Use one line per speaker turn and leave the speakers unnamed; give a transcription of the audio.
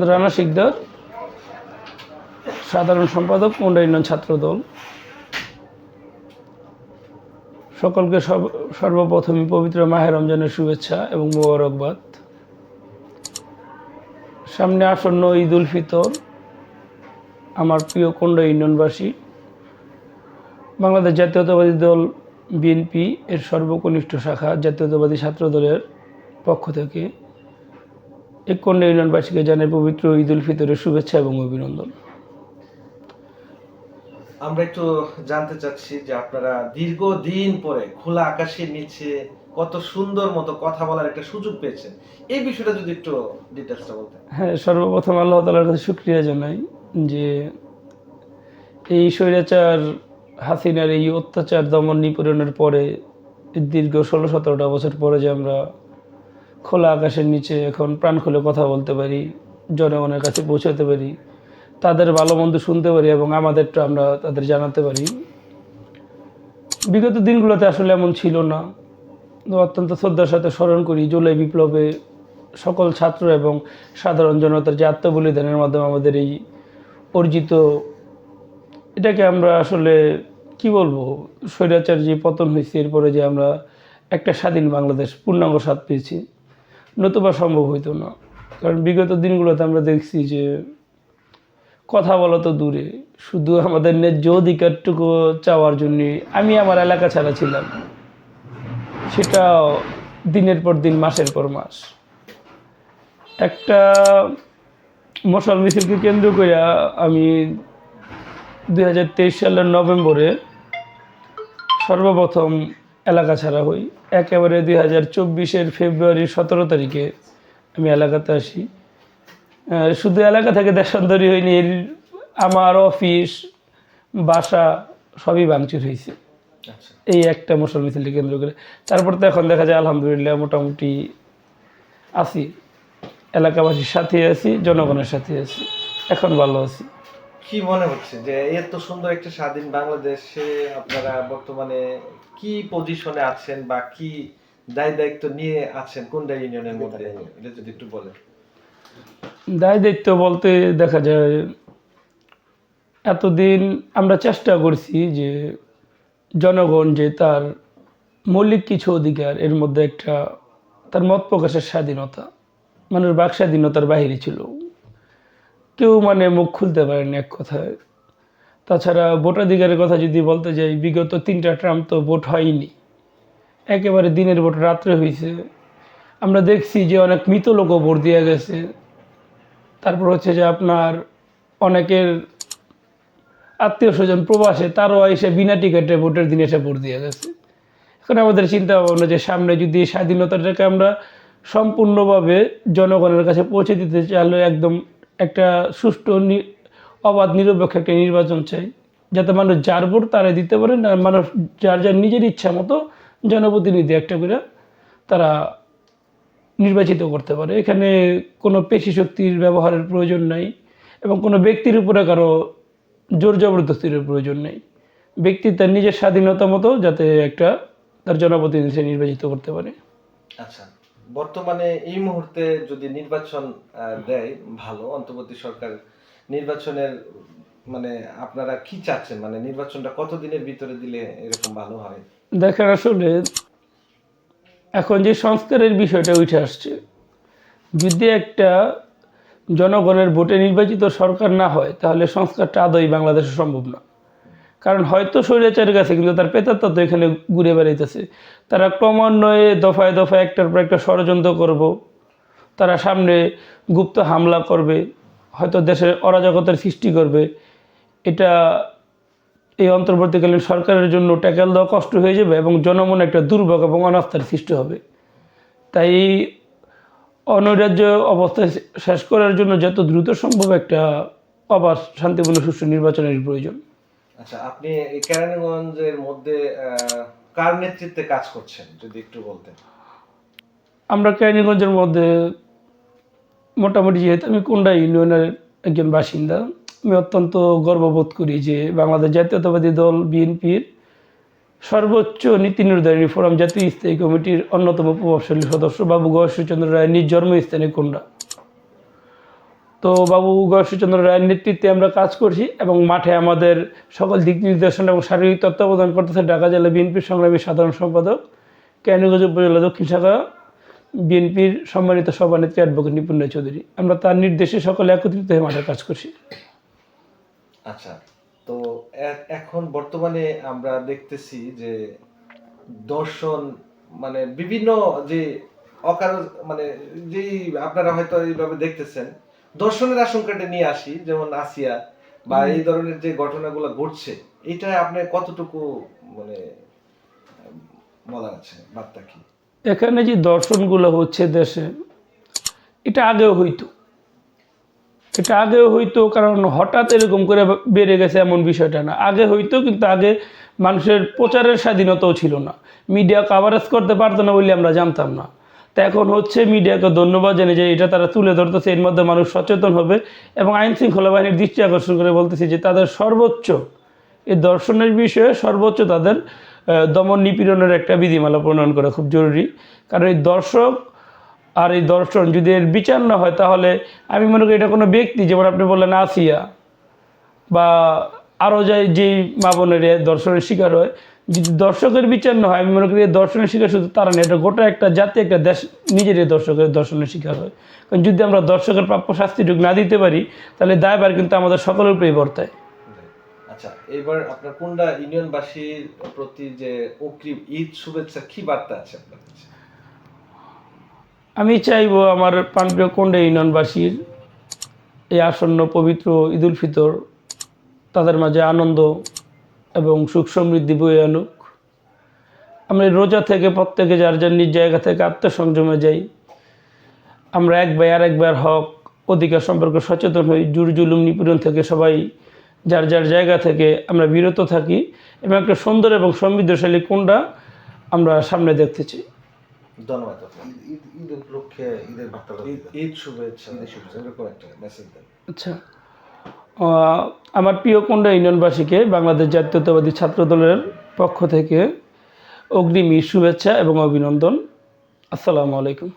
রানা শিকদার, সাধারণ সম্পাদক মুন্ডা ইউনিয়ন ছাত্র দল সকলকে সর্বপ্রথমে পবিত্র মাহের রমজানের শুভেচ্ছা এবং মোবারকবাদ। সামনে আসন্ন ঈদ উল ফিতর, আমার প্রিয় কোন্ডা ইউনিয়নবাসী, বাংলাদেশ জাতীয়তাবাদী দল বিএনপি এর সর্বকনিষ্ঠ শাখা জাতীয়তাবাদী ছাত্র দলের পক্ষ থেকে এক কন্যা ইউনিয়নবাসীকে জানাই পবিত্র ঈদ উল ফিতরের শুভেচ্ছা এবং অভিনন্দন।
আমরা একটু জানতে চাচ্ছি যে আপনারা দীর্ঘদিন পরে খোলা আকাশের নিচে কত সুন্দর মতো কথা বলার একটা সুযোগ পেয়েছেন। এই বিষয়টা যদি একটু ডিটেলসটা বলতেন।
হ্যাঁ সর্বপ্রথম আল্লাহ তালার কাছে শুক্রিয়া জানাই যে এই স্বৈরাচার হাসিনার এই অত্যাচার দমন নিপীড়নের পরে দীর্ঘ ষোলো সতেরোটা বছর পরে যে আমরা খোলা আকাশের নিচে এখন প্রাণ খুলে কথা বলতে পারি, জনগণের কাছে পৌঁছাতে পারি, তাদের ভালো মন্দ শুনতে পারি এবং আমাদেরটা আমরা তাদের জানাতে পারি। বিগত দিনগুলোতে আসলে এমন ছিল না। অত্যন্ত শ্রদ্ধার সাথে স্মরণ করি, জুলাই বিপ্লবে সকল ছাত্র এবং সাধারণ জনতার যে আত্মবলিদানের মাধ্যমে আমাদের এই অর্জিত এটাকে আমরা আসলে কি বলব, স্বৈরাচার যে পতন হয়েছে, এরপরে যে আমরা একটা স্বাধীন বাংলাদেশ, পূর্ণাঙ্গ স্বাদ পেয়েছি। নতুবা সম্ভব হইতো না। কারণ বিগত দিনগুলোতে আমরা দেখছি যে কথা বলা তো দূরে, শুধু আমাদের ন্যায্য অধিকারটুকু চাওয়ার জন্যে আমি আমার এলাকা ছাড়া ছিলাম। সেটা দিনের পর দিন, মাসের পর মাস। একটা মশাল মিছিলকে কেন্দ্র করে আমি দু হাজার তেইশ সালের নভেম্বরে সর্বপ্রথম এলাকা ছাড়া হই। একেবারে দুই হাজার চব্বিশের ফেব্রুয়ারির সতেরো তারিখে আমি এলাকাতে আসি। শুধু এলাকা থেকে দেশান্তরী হয়নি এর আমার অফিস বাসা সবই ভাঙচুর হয়েছে
আচ্ছা।
এই একটা মশাল মিছিলকে কেন্দ্র করে। তারপর তো এখন দেখা যায় আলহামদুলিল্লাহ মোটামুটি আছি। এলাকাবাসীর সাথে আছি জনগণের সাথে আছি। এখন ভালো আছি।
কি মনে হচ্ছে যে এত সুন্দর একটা স্বাধীন বাংলাদেশে আপনারা বর্তমানে কি পজিশনে আছেন বা কি দায় দায়িত্ব নিয়ে আছেন কোনটা ইউনিয়নের মধ্যে? এটা যদি একটু বলেন।
দায় দায়িত্ব বলতে দেখা যায় এতদিন আমরা চেষ্টা করছি যে জনগণ যে তার মৌলিক কিছু অধিকার, এর মধ্যে একটা তার মত প্রকাশের স্বাধীনতা, মানুষ বাক স্বাধীনতার বাহিরে ছিল। কেউ মানে মুখ খুলতে পারেনি এক কথায়। তাছাড়া ভোটাধিকারের কথা যদি বলতে যাই, বিগত তিনটা ট্রাম্প তো ভোট হয়নি। একেবারে দিনের ভোট রাত্রে হয়েছে আমরা দেখছি যে অনেক মৃত লোকও ভোট দিয়ে গেছে। তারপর হচ্ছে যে আপনার অনেকের আত্মীয় স্বজন প্রবাসে, তারও এসে বিনা টিকিটে ভোটের দিন এসে ভোট দিয়ে গেছে। এখন আমাদের চিন্তা ভাবনা যে সামনে যদি স্বাধীনতাটাকে আমরা সম্পূর্ণভাবে জনগণের কাছে পৌঁছে দিতে চাইলে একদম একটা সুষ্ঠু অবাধ নিরপেক্ষ একটা নির্বাচন চাই। যাতে মানুষ যার ভোট তারা দিতে পারে, না মানুষ যার যার নিজের ইচ্ছা মতো জনপ্রতিনিধি একটা করে তারা নির্বাচিত করতে পারে। এখানে কোনো পেশি শক্তির ব্যবহারের প্রয়োজন নাই এবং কোনো ব্যক্তির উপরে কারও জোর জবরদস্তির প্রয়োজন নেই। ব্যক্তি তার নিজের স্বাধীনতা মতো যাতে একটা তার জনপ্রতিনিধি নির্বাচিত করতে পারে।
আচ্ছা। বর্তমানে এই মুহূর্তে যদি নির্বাচন আহ, দেয় ভালো অন্তর্বর্তী সরকার নির্বাচনের মানে আপনারা কি চাচ্ছেন? মানে নির্বাচনটা কতদিনের ভিতরে দিলে এরকম ভালো হয়?
দেখেন আসলে এখন যে সংস্কারের বিষয়টা উঠে আসছে যদি একটা জনগণের ভোটে নির্বাচিত সরকার না হয় তাহলে সংস্কারটা আদৌ বাংলাদেশে সম্ভব না। কারণ হয়তো স্বৈরাচারের কাছে, কিন্তু তার পেতাত্তা তো এখানে ঘুরে বেড়াইতেছে। তারা ক্রমান্বয়ে দফায় দফায় একটার পর একটা ষড়যন্ত্র করব। তারা সামনে গুপ্ত হামলা করবে, হয়তো দেশের অরাজকতার সৃষ্টি করবে। এটা এই অন্তর্বর্তীকালীন সরকারের জন্য ট্যাকেল দেওয়া কষ্ট হয়ে যাবে এবং জনমনে একটা দুর্ভোগ এবং অনাস্থার সৃষ্টি হবে। তাই অনৈরাজ্য অবস্থা শেষ করার জন্য যত দ্রুত সম্ভব একটা অবাধ শান্তিপূর্ণ সুষ্ঠু নির্বাচনের প্রয়োজন।
আচ্ছা আপনি এই কেরানীগঞ্জের মধ্যে কার নেতৃত্বে কাজ করছেন, যদি একটু বলতেন?
আমরা কেরানীগঞ্জের মধ্যে মোটামুটি যেহেতু আমি কোন্ডা ইউনিয়নের একজন বাসিন্দা, আমি অত্যন্ত গর্ববোধ করি যে বাংলাদেশ জাতীয়তাবাদী দল, বিএনপির সর্বোচ্চ নীতি নির্ধারণী ফোরাম, জাতীয় স্থায়ী কমিটির অন্যতম প্রভাবশালী সদস্য বাবু গয়েশ্বরচন্দ্র রায় নিজ জন্মস্থানে কোন্ডা। তো বাবু গর্ষচন্দ্র রায়ের নেতৃত্বে আমরা কাজ করছি এবং মাঠে আমাদের সকল দিক নির্দেশনা এবং শারীরিক তত্ত্বাবধান করতেছে ঢাকা জেলা বিএনপির সংগ্রামী সাধারণ সম্পাদক কেরানীগঞ্জ উপজেলা দক্ষিণ শাখা, বিএনপির সম্মানিত সভানেত্রী অ্যাডভোকেট নিপুণ চৌধুরী। আমরা তার নির্দেশে সকলে একত্রিত হয়ে মাঠে কাজ করছি।
আচ্ছা তো এখন বর্তমানে আমরা দেখতেছি যে দর্শন মানে বিভিন্ন যে অকার মানে যেই আপনারা হয়তো এইভাবে দেখতেছেন দর্শনের আশঙ্কাটা নিয়ে আসি যেমন আসিয়া বা এই ধরনের যে ঘটনাগুলো ঘটছে এটা আপনি কতটুকু মানে বলার আছে? বার্তা কি?
এখানে যে দর্শনগুলো হচ্ছে দেশে এটা আগেও হইতো। এটা আগেও হইতো কারণ হঠাৎ এরকম করে বেড়ে গেছে এমন বিষয়টা না। আগে হইতো কিন্তু আগে মানুষের প্রচারের স্বাধীনতাও ছিল না। মিডিয়া কাভারেজ করতে পারতো না বলে আমরা জানতাম না। তা এখন হচ্ছে মিডিয়াকে ধন্যবাদ জানি যে এটা তারা তুলে ধরতেছে, এর মধ্যে মানুষ সচেতন হবে এবং আইন শৃঙ্খলা বাহিনীর দৃষ্টি আকর্ষণ করে বলতেছি যে তাদের সর্বোচ্চ এই দর্শনের বিষয়ে সর্বোচ্চ তাদের দমন নিপীড়নের একটা বিধিমালা প্রণয়ন করা খুব জরুরি। কারণ এই দর্শক আর এই দর্শন যদি এর বিচার না হয়, তাহলে আমি মনে করি এটা কোনো ব্যক্তি, যেমন আপনি বললেন আসিয়া বা আরও যাই, যেই মা বোনের দর্শনের শিকার হয় যদি দর্শকের বিচার না হয় আমি মনে করি দর্শনের শিকার শুধু তারা না এটা গোটা একটা জাতি একটা দেশ নিজেরই দর্শকের দর্শনের শিকার হয়। কারণ যদি আমরা দর্শকের প্রাপ্য শাস্তিটুকু না দিতে পারি তাহলে দায়বার কিন্তু আমাদের সকলের উপরেই বর্তায়।
আচ্ছা এবার আপনার কোনটা ইউনিয়নবাসীর প্রতি যে অগ্রিম ঈদ শুভেচ্ছা কি বার্তা আছে আপনার
আমি চাইব আমার প্রাণপ্রিয় কোন্ডা ইউনিয়নবাসীর এই আসন্ন পবিত্র ঈদুল ফিতর তাদের মাঝে আনন্দ এবং সুখ সমৃদ্ধি বয়ে আনুক। আমরা রোজা থেকে প্রত্যেকে যার যার নিজ জায়গা থেকে আত্মসংযমে যাই। আমরা এক আর এক ভাইয়ের হক অধিকার সম্পর্কে সচেতন হই জুর জুলুম নিপীড়ন থেকে সবাই যার যার জায়গা থেকে আমরা বিরত থাকি এবং একটা সুন্দর এবং সমৃদ্ধশালী কোনটা আমরা সামনে দেখতে চাই।
ধন্যবাদ
ঈদ ঈদ উপলক্ষে ঈদের বার্তা
ঈদ ঈদ শুভেচ্ছা। এরকম একটা মেসেজ দেন।
আচ্ছা। আমার প্রিয় কুণ্ডা ইউনিয়নবাসীকে বাংলাদেশ জাতীয়তাবাদী ছাত্র দলের পক্ষ থেকে অগ্রিমী শুভেচ্ছা এবং অভিনন্দন। আসসালামু আলাইকুম।